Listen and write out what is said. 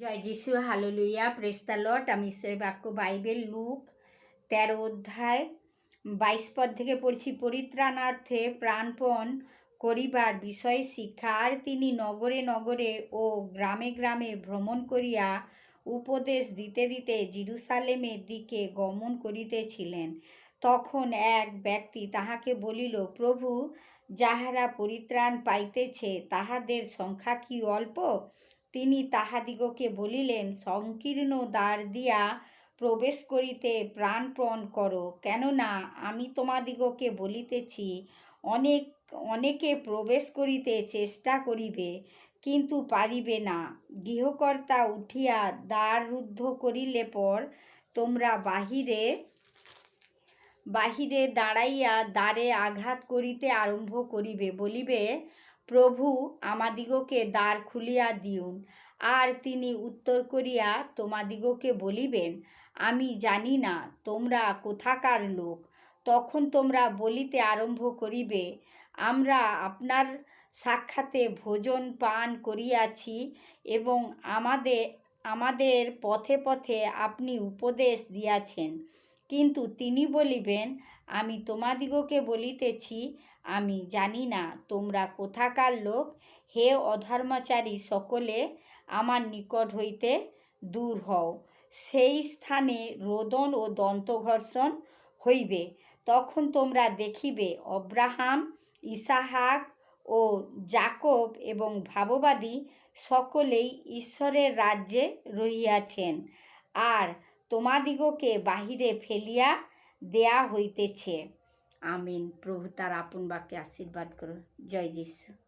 জয় যিশু, হালেলুয়া প্রেস্তা লট আমি ঈশ্বরের বাক্য, বাইবেল, লুক, তেরো অধ্যায়, বাইশ পদ থেকে পড়ছি, পরিত্রাণার্থে প্রাণপণ করিবার বিষয়ে শিক্ষা, আর তিনি নগরে নগরে ও গ্রামে গ্রামে ভ্রমণ করিয়া উপদেশ দিতে দিতে জিরুসালেমের দিকে গমন করিতেছিলেন। তখন এক ব্যক্তি তাহাকে বলিল, প্রভু, যাহারা পরিত্রাণ পাইতেছে তাহাদের সংখ্যা কি অল্প? তিনি তাহাদিগকে বলিলেন, সংকীর্ণ দ্বার দিয়া প্রবেশ করিতে প্রাণপণ করো। কেননা আমি তোমাদিগকে বলিতেছি, অনেক, অনেকে প্রবেশ করিতে চেষ্টা করিবে, কিন্তু পারিবে না। গৃহকর্তা উঠিয়া দ্বার রুদ্ধ করিলে পর তোমরা বাহিরে বাহিরে দাঁড়াইয়া দ্বারে আঘাত করিতে আরম্ভ করিবে, বলিবে প্রভু আমাদিগকে দ্বার খুলিয়া দিউন, আর তিনি উত্তর করিয়া তোমাদিগকে বলিবেন, আমি জানি না তোমরা কোথাকার লোক, তখন তোমরা বলিতে আরম্ভ করিবে, আমরা আপনার সাক্ষাতে ভোজন পান করিয়াছি এবং আমাদের আমাদের পথে পথে আপনি উপদেশ দিয়াছেন। কিন্তু তিনি বলিবেন, আমি তোমাদিগকে বলিতেছি, আমি জানি না তোমরা কোথাকার লোক, হে অধর্মচারী সকলে আমার নিকট হইতে দূর হও। সেই স্থানে রোদন ও দন্তঘর্ষণ হইবে। তখন তোমরা দেখিবে অব্রাহাম, ইসাহাক ও জাকব এবং ভাববাদী সকলেই ঈশ্বরের রাজ্যে রহিয়াছেন। আর তোমাদিগকে বাহিরে ফেলিয়া দেয়া হইতেছে। আমিন। প্রভু তার আপন বাক্যে আশীর্বাদ করো জয় যিশু।